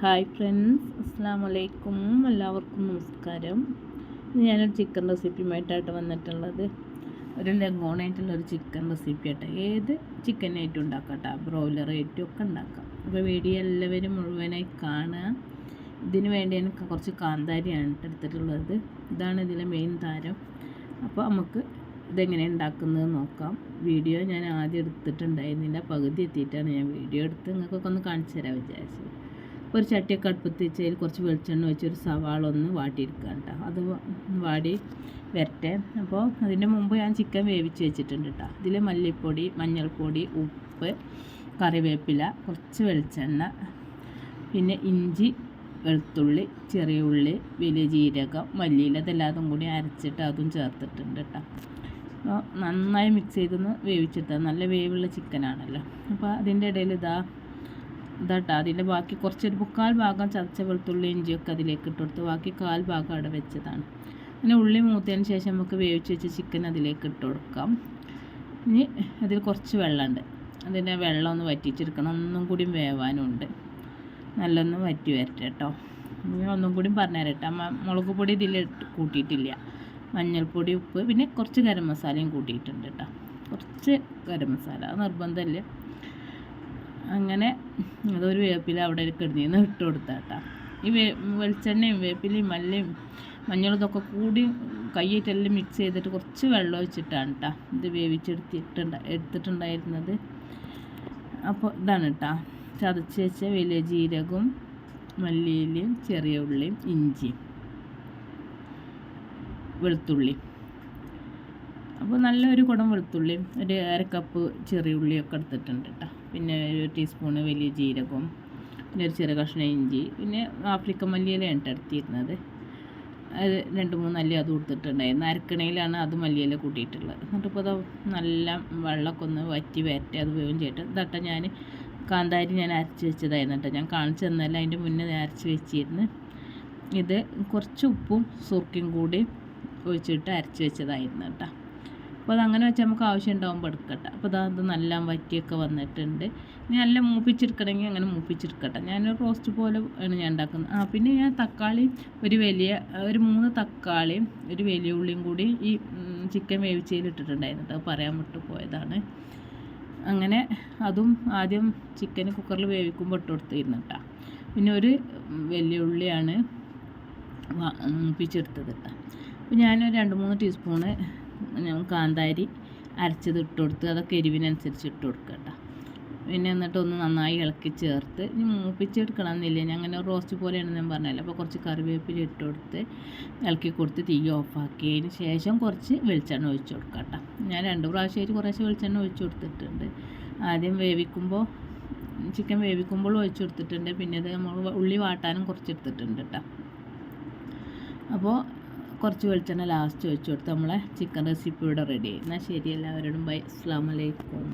Hi friends അസ്സാം വലൈക്കും എല്ലാവർക്കും നമസ്കാരം. ഞാനൊരു ചിക്കൻ റെസിപ്പിയുമായിട്ടായിട്ട് വന്നിട്ടുള്ളത്. ഒരു ലഗോണായിട്ടുള്ളൊരു ചിക്കൻ റെസിപ്പി ആയിട്ട് ഏത് ഐറ്റം ഉണ്ടാക്കാം ബ്രോയിലർ ഐറ്റം ഒക്കെ ഉണ്ടാക്കാം. അപ്പോൾ വീഡിയോ എല്ലാവരും മുഴുവനായി കാണുക. ഇതിന് വേണ്ടി എനിക്ക് കുറച്ച് കാന്താരിയാണ് എടുത്തിട്ടുള്ളത്. ഇതാണ് ഇതിലെ മെയിൻ താരം. അപ്പോൾ നമുക്ക് ഇതെങ്ങനെ ഉണ്ടാക്കുന്നത് നോക്കാം. വീഡിയോ ഞാൻ ആദ്യം എടുത്തിട്ടുണ്ടായിരുന്നില്ല. പകുതി എത്തിയിട്ടാണ് ഞാൻ വീഡിയോ എടുത്ത് നിങ്ങൾക്കൊക്കെ ഒന്ന് കാണിച്ചു തരാൻ വിചാരിച്ചത് ഒരു ചട്ടിയൊക്കെ അടുപ്പത്ത് വെച്ച് അതിൽ കുറച്ച് വെളിച്ചെണ്ണ വെച്ച് ഒരു സവാള ഒന്ന് വാട്ടിയെടുക്കുക കേട്ടോ. അത് വാടി വരട്ടെ. അപ്പോൾ അതിന്റെ മുമ്പ് ഞാൻ ചിക്കൻ വേവിച്ച് വെച്ചിട്ടുണ്ട് കേട്ടോ. ഇതിൽ മല്ലിപ്പൊടി മഞ്ഞൾപ്പൊടി ഉപ്പ് കറിവേപ്പില കുറച്ച് വെളിച്ചെണ്ണ പിന്നെ ഇഞ്ചി വെളുത്തുള്ളി ചെറിയ ഉള്ളി വലിയ ജീരകം മല്ലിയില ഇതെല്ലാതും കൂടി അരച്ചിട്ട് അതും ചേർത്തിട്ടുണ്ട് കേട്ടോ. അപ്പോൾ നന്നായി മിക്സ് ചെയ്തൊന്ന് വേവിച്ചിട്ട് നല്ല വേവുള്ള ചിക്കനാണല്ലോ. അപ്പോൾ അതിന്റെ ഇടയിൽ ഇതാ ഇതാട്ടോ. അതിന്റെ ബാക്കി കുറച്ചൊരു മുക്കാൽ ഭാഗം ചതച്ച വെളുത്തുള്ളി ഇഞ്ചിയൊക്കെ അതിലേക്ക് ഇട്ടുകൊടുത്ത് ബാക്കി കാൽ ഭാഗം അവിടെ വെച്ചതാണ്. പിന്നെ ഉള്ളി മൂത്തതിന് ശേഷം നമുക്ക് വേവിച്ച് വെച്ച ചിക്കൻ അതിലേക്ക് ഇട്ട് കൊടുക്കാം. ഇനി അതിൽ കുറച്ച് വെള്ളമുണ്ട്. അതിന്റെ വെള്ളം ഒന്ന് വറ്റിച്ചെടുക്കണം. ഒന്നും കൂടി വേവാനുണ്ട്. നല്ലൊന്ന് വറ്റി വരട്ടെ കേട്ടോ. ഇനി ഒന്നും കൂടി പറഞ്ഞു തരട്ടെ മുളക് പൊടി ഇതിൽ കൂട്ടിയിട്ടില്ല. മഞ്ഞൾപ്പൊടി ഉപ്പ് പിന്നെ കുറച്ച് ഗരം മസാലയും കൂട്ടിയിട്ടുണ്ട് കേട്ടോ. കുറച്ച് ഗരം മസാല. നിർബന്ധമില്ല? അങ്ങനെ അതൊരു വേപ്പില അവിടെ കിടന്നിന്ന് ഇട്ട് കൊടുത്താട്ടാ. ഈ വേ വെളിച്ചെണ്ണയും വേപ്പിലയും മല്ലയും മഞ്ഞളും ഇതൊക്കെ കൂടി കൈയിട്ടെല്ലാം മിക്സ് ചെയ്തിട്ട് കുറച്ച് വെള്ളം ഒഴിച്ചിട്ടാണ് കേട്ടോ ഇത് വേവിച്ചെടുത്തിട്ടുണ്ട് എടുത്തിട്ടുണ്ടായിരുന്നത്. അപ്പോൾ ഇതാണ് കേട്ടോ ചതച്ച് വെച്ച വലിയ ജീരകവും മല്ലിയിലയും ചെറിയ ഉള്ളിയും ഇഞ്ചിയും വെളുത്തുള്ളി അപ്പോൾ നല്ലൊരു കുടം വെളുത്തുള്ളിയും ഒരു അര കപ്പ് ചെറിയ ഉള്ളിയൊക്കെ എടുത്തിട്ടുണ്ട് കേട്ടോ പിന്നെ ഒരു ടീസ്പൂണ് വലിയ ജീരകം പിന്നെ ഒരു ചെറിയ കഷ്ണം ഇഞ്ചി പിന്നെ ആഫ്രിക്കൻ മല്ലിയിലാണ് എടുത്തിരുന്നത്. അത് രണ്ട് മൂന്ന് അല്ലി അത് കൊടുത്തിട്ടുണ്ടായിരുന്നു അരക്കണയിലാണ് അത് മല്ലിയില കൂട്ടിയിട്ടുള്ളത്. എന്നിട്ടിപ്പോൾ അത് നല്ല വെള്ളമൊക്കെ ഒന്ന് വറ്റി വരട്ടി അത് വേവും ചെയ്തിട്ട് ഇതട്ട ഞാൻ കാന്താരി ഞാൻ അരച്ച് വെച്ചതായിരുന്നു കേട്ടോ ഞാൻ കാണിച്ചു തന്നല്ല അതിന്റെ മുന്നേ അരച്ച് വെച്ചിരുന്നു. ഇത് കുറച്ച് ഉപ്പും സുർക്കയും കൂടി ഒഴിച്ചിട്ട് അരച്ച് വെച്ചതായിരുന്നു കേട്ടോ അപ്പോൾ അങ്ങനെ വെച്ചാൽ നമുക്ക് ആവശ്യം ഉണ്ടാകുമ്പോൾ എടുക്കട്ടെ. അപ്പോൾ അത് നല്ല വറ്റിയൊക്കെ വന്നിട്ടുണ്ട്. ഇനി നല്ല മൂപ്പിച്ചെടുക്കണമെങ്കിൽ അങ്ങനെ മൂപ്പിച്ചെടുക്കട്ടെ. ഞാനൊരു റോസ്റ്റ് പോലെ ആണ് ഞാൻ ഉണ്ടാക്കുന്നത്. ആ പിന്നെ ഞാൻ തക്കാളി ഒരു വലിയ ഒരു മൂന്ന് തക്കാളിയും ഒരു വലിയ ഉള്ളിയും കൂടി ഈ ചിക്കൻ വേവിച്ചതിൽ ഇട്ടിട്ടുണ്ടായിരുന്നു അത് പറയാൻ വിട്ടു പോയതാണ്. അങ്ങനെ അതും ആദ്യം ചിക്കൻ കുക്കറിൽ വേവിക്കുമ്പോൾ ഇട്ട് കൊടുത്തിരുന്നു കേട്ടോ. പിന്നെ ഒരു വലിയ ഉള്ളിയാണ് മൂപ്പിച്ചെടുത്തത് കേട്ടോ. അപ്പോൾ ഞാൻ രണ്ട് മൂന്ന് ടീസ്പൂണ് കാന്താരി അരച്ചത് ഇട്ട് കൊടുത്ത് അതൊക്കെ എരിവിനനുസരിച്ച് ഇട്ട് കൊടുക്കുക കേട്ടോ. പിന്നെ എന്നിട്ട് ഒന്ന് നന്നായി ഇളക്കി ചേർത്ത് ഇനി മൂപ്പിച്ചെടുക്കണം എന്നില്ല ഞാൻ അങ്ങനെ റോസ്റ്റ് പോലെയാണ് ഞാൻ പറഞ്ഞല്ലോ അപ്പോൾ കുറച്ച് കറിവേപ്പില ഇട്ട് കൊടുത്ത് ഇളക്കി കൊടുത്ത് തീ ഓഫാക്കിയതിന് ശേഷം കുറച്ച് വെളിച്ചെണ്ണ ഒഴിച്ച് കൊടുക്കാം കേട്ടോ. ഞാൻ രണ്ട് പ്രാവശ്യമായിട്ട് കുറേശ്ശെ വെളിച്ചെണ്ണ ഒഴിച്ച് കൊടുത്തിട്ടുണ്ട്. ആദ്യം വേവിക്കുമ്പോൾ ചിക്കൻ വേവിക്കുമ്പോൾ ഒഴിച്ച് കൊടുത്തിട്ടുണ്ട്. പിന്നെ അത് നമ്മൾ ഉള്ളി വാട്ടാനും കുറച്ച് എടുത്തിട്ടുണ്ട് കേട്ടോ. അപ്പോൾ കുറച്ച് വെളിച്ചെണ്ണ ലാസ്റ്റ് ഒഴിച്ചു കൊടുത്ത് നമ്മളെ ചിക്കൻ റെസിപ്പി ഇവിടെ റെഡി ആയി. എന്നാൽ ശരി എല്ലാവരോടും ബൈ അസ്സാം വലൈക്കും